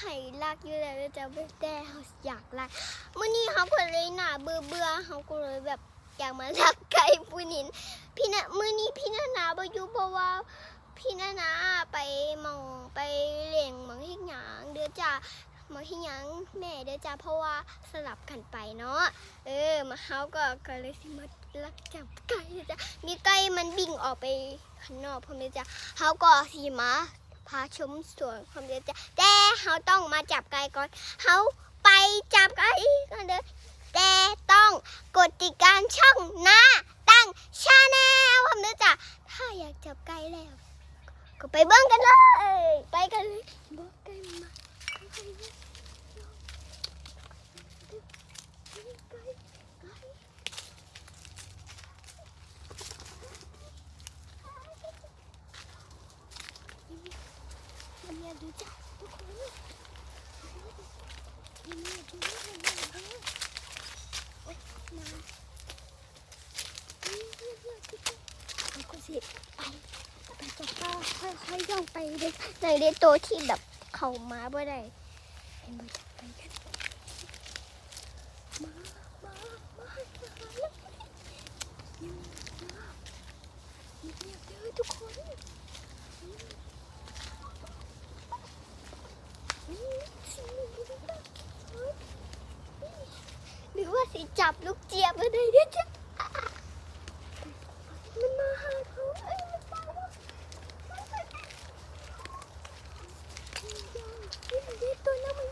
ให้รักอยู่แล้วเด้อจ้ะแต่เขาอยากรักมื้อนี้เขาก็เลยหนาเบื่อเบื่อๆเขาก็เลยแบบอยากมารักไก่ผู้นินพี่นะมื้อนี้พี่นานาบ่อยู่เพราะว่าพี่นานาไปมองไปเล่งหมองเฮ็ดหยังเด้อจ้ะหมองเฮ็ดหยังแม่เด้อจ้ะเพราะว่าสลับกันไปเนาะเออมาเฮาก็ก็เลยสิมาลักจับไก่เด้อจ้ะมีไก่มันบิ่งออกไปข้างนอกพร้อมเด้อจ้ะเฮาก็สิมา พาชมสวนความเด้อจ้ะแต่เขาต้องมาจับไก่ก่อนเขาไปจับไก่กันเด้อแต่ต้องกดติดการช่องหน้าตั้งชาแนลความเด้อจ้ะถ้าอยากจับไก่แล้ว ก็ไปเบิ้งกันเลย ไปกันเลยบอกกันมาเนี่ยดูจ้ะทุกคนเนี่ยดูเนี่ยดูเนี่ยดูเนี่ยโอ๊ยมาเนี่ยเนี่ยเนี่ยทุกคนเอาคนสิไป ไปจับก็ ค่อยๆย่องไปเลยในเรียนตัวที่แบบเขามาบ่ได้เห็นบ่จับไปกันมามามามาแล้วยังมาเงียบเด้อทุกคนหรือว่าสิจับลูกเจี๊ยบมาได้เด้อจ้ะมันมาหาเขาเอ้ยมันมาว่ะ ตัวน้ำมัน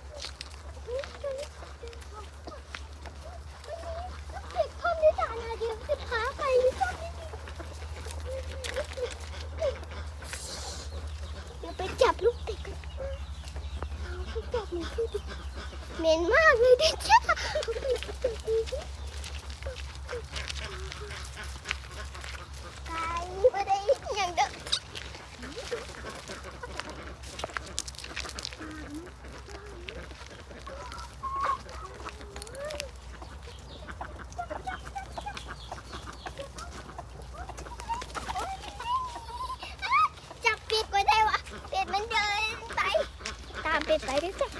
เด็กพ่อไม่ตานาเดียวจะพาไปหรือเปล่าเดี๋ยวไปจับลูกเด็กกันเอาไปจับมันที่ดิเหม็ นมากเลยเด็กจ้าไก่ไม่ได้อย่างเด็กจับเป็ดก็ได้วะเป็ดมันเดินไป ตามเป็ดไปด้วยจ้ะ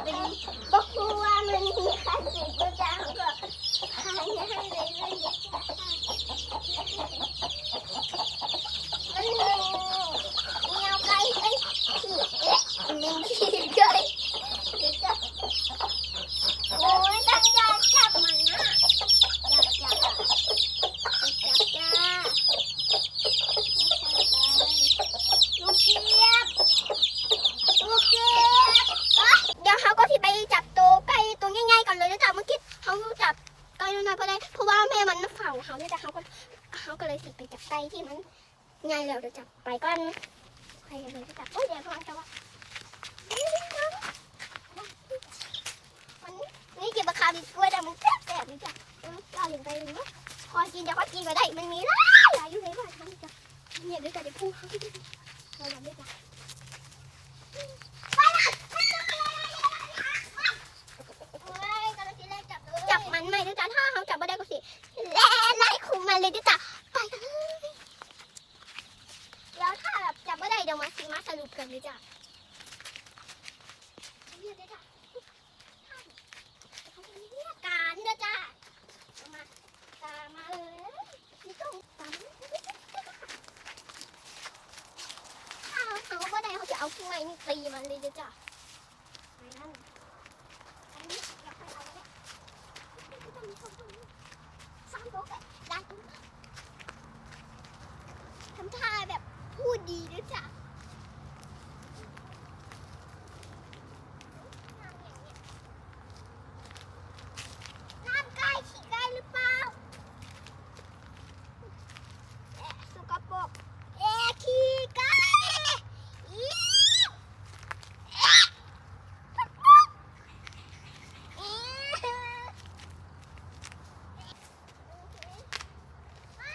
อันนี้ก็เป็นบอว่ามันมีใครเสร็จก็จะก็หายให้เลยเลยมันมีเมียวไก่ไอ้ขี้เอ๊ะมันขี้ไก่เดี๋ยวจะโอ้ยตั้งใจจับมันนะจับจับจับจ้า ลูกเจี๊ยบลูกเจี๊ยบอะเดี๋ยวเขาก็ที่ไปจับตัวไก่ตัวง่ายๆก่อนเลยนะจ๊ะเมื่อกี้เขาจับไก่น้อยๆเพราะอะไรเพราะว่าแม่มันเฝ้าเขาเนี่ยแต่เขาก็เขาก็เลยสิไปจับไก่ที่มัน ง่ายแล้วเดี๋ยวจับไปก่อนใครกันเลยจะจับโอ้ยเดี๋ยวพ่อจะว่ามันนี่กินปลาคามกล้วยแต่มันแสบๆนี่จ้ะเออเอาหนึ่งไปเนาะพอกินจะก็กินก็ได้ มันมีหลายหลายอยู่ในบ้านทั้งจ้ะเนี่ยเดี๋ยวจะได้พูดเขาที่นี่เราทำได้จ้ะ เอาข้างในี่ตีมันเลยเด้จ้ะไปนั่นอันนี้อยากไปเอาเนี่ยสามโต๊ะได้ทำท่าแบบพูดดีด้วยจ้ะน้ำใกล้ขี้ใกล้หรือเปล่าแอะสกปรกเอะขี้ใกล้อีเอะสกปรกอีอ้า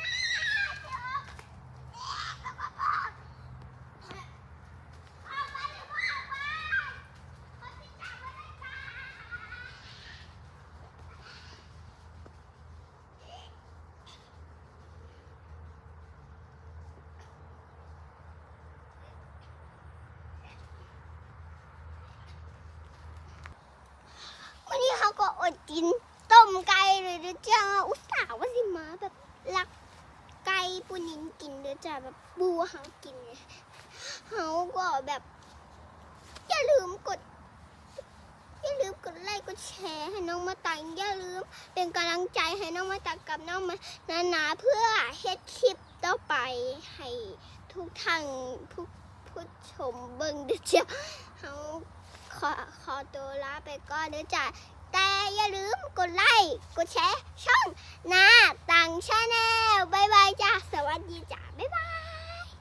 เจ็บเอะสกปรกเอาไปเลยพ่อไปเขาจะจับไว้เลยจ้า วันนี้เขาก็ อดกินต้มไก่เลยเด้อจ้าอุตส่าห์ว่าสิมาแบบรักไก่ปูนินกินเด้อจ้าแบบบูเขากินเนี่ยเขาก็แบบ อย่าลืมกด อย่าลืมกดไลค์กดแชร์ให้น้องมาตังอย่าลืม เป็นกำลังใจให้น้องมาตังกับน้องมานานาเพื่อเฮ็ดคลิปต่อไปให้ทุกทางผู้ผู้ชมเบิ่งเด้อจ้าเขาขอขอตัวลาไปก่อนเด้อจ้า แต่อย่าลืมกดไลค์กดแชร์ช่องหน้าตังชาแนลบายบายจ้าสวัสดีจ้าบ๊ายบาย